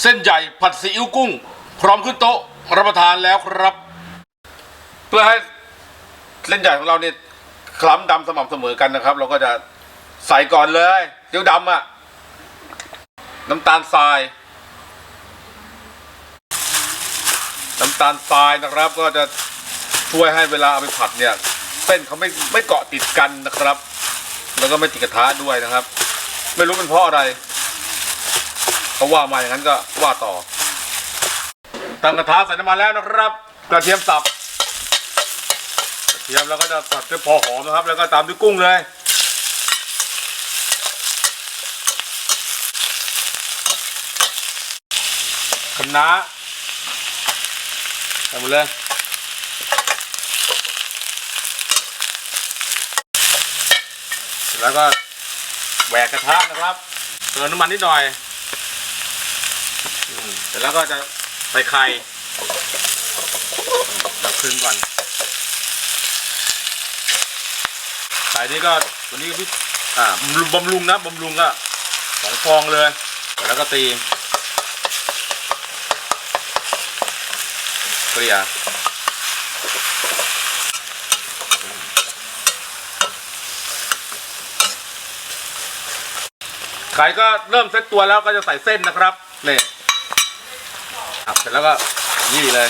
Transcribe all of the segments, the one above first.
เส้นใหญ่ผัดซีอิ๊วกุ้ง พร้อมขึ้นโต๊ะรับประทานแล้วครับ เพื่อให้เส้นใหญ่ของเราเนี่ยคล้ำดำสม่ำเสมอกันนะครับ เราก็จะใส่ก่อนเลยซีอิ๊วดำอะน้ำตาลทราย น้ำตาลทรายนะครับ ก็จะช่วยให้เวลาเอาไปผัดเนี่ย เส้นเขาไม่ไม่เกาะติดกันนะครับ แล้วก็ไม่ติดกระทะด้วยนะครับ ไม่รู้เป็นเพราะอะไร เขาว่ามาอย่างนั้นก็ว่าต่อตั้งกระทะใส่น้ำมันแล้วนะครับ กระเทียมสับกระเทียมแล้วก็จะสับด้วยพอหอมนะครับ แล้วก็ตามด้วยกุ้งเลยคะน้าใส่หมดเลยแล้วก็แหวกกระทะนะครับเติมน้ำมันนิดหน่อย เสร็จแล้วก็จะใส่ไข่ดับครึ่งก่อนไข่นี้ก็วันนี้พี่อ่าบำรุงนะบำรุงก็สองฟองเลย แล้วก็ตีเกลี่ยไข่ก็เริ่มเซ็ตตัวแล้วก็จะใส่เส้นนะครับเนี่ย ครับเสร็จแล้วก็ยี่เลย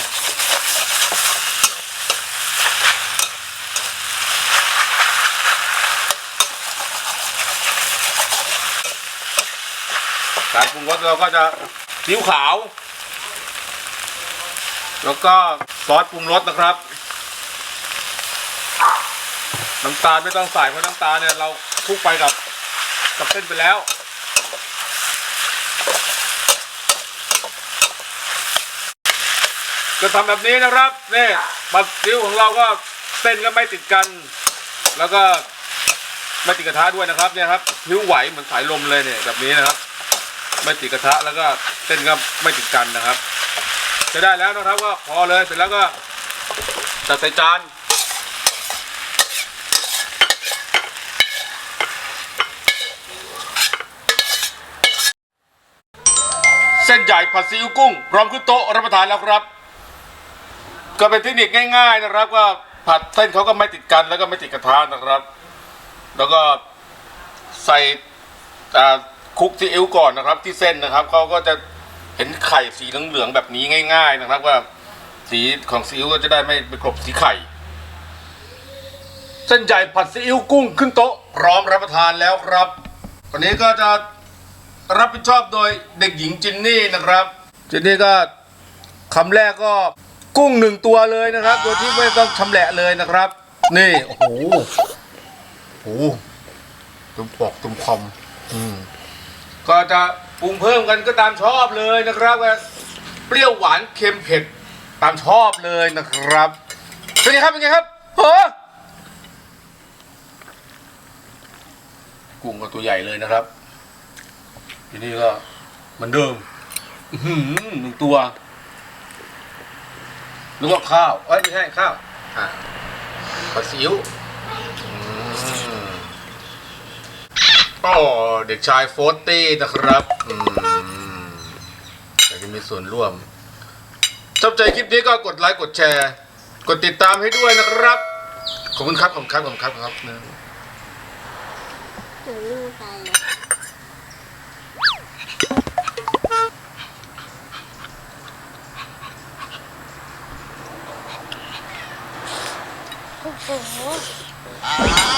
การปรุงรสเราก็จะซีอิ๊วขาว แล้วก็ซอสปรุงรสนะครับ น้ำตาลไม่ต้องใส่เพราะน้ำตาลเนี่ยเราคลุกไปกับกับเส้นไปแล้ว จะทำแบบนี้นะครับนี่บัตรซิ้วของเราก็เส้นก็ไม่ติดกัน แล้วก็ไม่ติดกระทะด้วยนะครับเนี่ยครับผิวไหวเหมือนสายลมเลยเนี่ยแบบนี้นะครับ ไม่ติดกระทะแล้วก็เส้นก็ไม่ติดกันนะครับจะได้แล้วนะครับก็พอเลยเสร็จแล้วก็จัดใส่จานเส้นใหญ่ผัดซีอิ๊วกุ้งพร้อมขึ้นโต๊ะรับประทานแล้วครับ ก็เป็นเทคนิคง่ายๆนะครับ ว่าผัดเส้นเขาก็ไม่ติดกันแล้วก็ไม่ติดกระทะนะครับ แล้วก็ใส่คุกซีอิ๊วก่อนนะครับ ที่เส้นนะครับเขาก็จะเห็นไข่สีเหลืองๆแบบนี้ง่าย ๆ นะครับ ว่าสีของซีอิ๊วก็จะได้ไม่ไปกลบสีไข่ เส้นใหญ่ผัดซีอิ๊วกุ้งขึ้นโต๊ะพร้อมรับประทานแล้วครับ วันนี้ก็จะรับผิดชอบโดยเด็กหญิงจินนี่นะครับจินนี่ก็คำแรกก็ กุ้งหนึ่งตัวเลยนะครับ โดยที่ไม่ต้องชำแหละเลยนะครับ นี่โอ้โหโอ้โหตุ้มปอกตุ้มคอมอืมก็จะปรุงเพิ่มกันก็ตามชอบเลยนะครับเปรี้ยวหวานเค็มเผ็ดตามชอบเลยนะครับเป็นไงครับเป็นไงครับเฮ้อกุ้งก็ตัวใหญ่เลยนะครับ ทีนี้ก็เหมือนเดิมหนึ่งตัว นึกว่าข้าวเอ้ยไม่ใช่ข้าวอ่าปลาซิวอืมก็เด็กชายโฟสตี้นะครับอืมอยากจะมีส่วนร่วม ชอบใจคลิปนี้ก็กดไลค์กดแชร์ กดติดตามให้ด้วยนะครับ ขอบคุณครับ ขอบคุณครับ ขอบคุณครับครับ หนูลืมไป Ah!